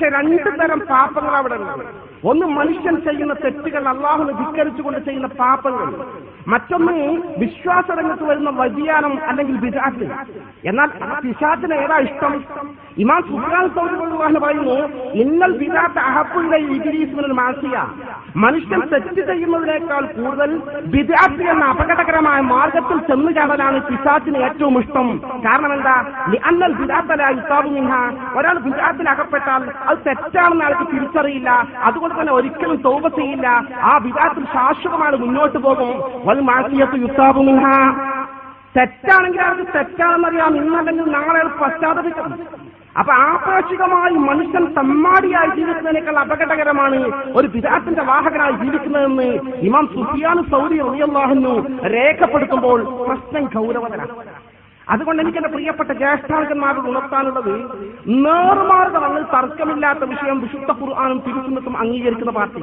പക്ഷെ രണ്ട് തരം പാപങ്ങൾ അവിടെ ഉണ്ട്. ഒന്ന് മനുഷ്യൻ ചെയ്യുന്ന തെറ്റുകൾ അള്ളാഹുനെ ധിക്കരിച്ചുകൊണ്ട് ചെയ്യുന്ന പാപങ്ങൾ. മറ്റൊന്ന് വിശ്വാസരംഗത്ത് വരുന്ന വ്യതിയാനം അല്ലെങ്കിൽ വിദാത്ത് എന്നാൽ പിശാത്തിന് ഏതാ ഇഷ്ടം? ഇമാം സുഹാൻ സൗദി പറയുന്നു ഇന്നൽ വിദാത്ത് അഹബുള്ള ഇബിലീസ് മാസിയ. മനുഷ്യൻ തെറ്റ് ചെയ്യുന്നതിനേക്കാൾ കൂടുതൽ വിദാത്ത് എന്ന അപകടകരമായ മാർഗത്തിൽ ചെന്നു കാണാനാണ് പിശാത്തിന് ഏറ്റവും ഇഷ്ടം. കാരണം എന്താ? അന്നൽ വിദാത്തല ഇസാബുമിഹ ഒരാൾ വിദാത്തിൽ അകപ്പെട്ടാൽ അത് തെറ്റാണെന്ന് ആൾക്ക് തിരിച്ചറിയില്ല. അതുകൊണ്ട് തന്നെ ഒരിക്കലും തോപ ചെയ്യില്ല. ആ വിദാത്തിൽ ശാശ്വതമാണ് മുന്നോട്ട് പോകും. വൽ മാസിയത്ത് യുസാബുമിഹ തെറ്റാണെങ്കിൽ അവർക്ക് തെറ്റാണെന്നറിയാം. ഇന്നല്ലെങ്കിൽ നാളെ പശ്ചാത്തപിക്കും. അപ്പൊ ആപേക്ഷികമായി മനുഷ്യൻ തമ്മാടിയായി ജീവിക്കുന്നതിനേക്കാൾ അപകടകരമാണ് ഒരു വിരാട്ടിന്റെ വാഹകനായി ജീവിക്കുന്നതെന്ന് ഇമാം സുഫിയാൻ സൗദി റളിയല്ലാഹുന്നു രേഖപ്പെടുത്തുമ്പോൾ പ്രശ്നം ഗൗരവതരാണ് അതുകൊണ്ട് എനിക്ക് എന്റെ പ്രിയപ്പെട്ട ജ്യേഷ്ഠാങ്കന്മാരോട് ഉണർത്താനുള്ളത് നേർമാർഗങ്ങളിൽ തർക്കമില്ലാത്ത വിഷയം വിശുദ്ധ ഖുർആാനും തിരുസുന്നത്തും അംഗീകരിക്കുന്ന പാർട്ടി.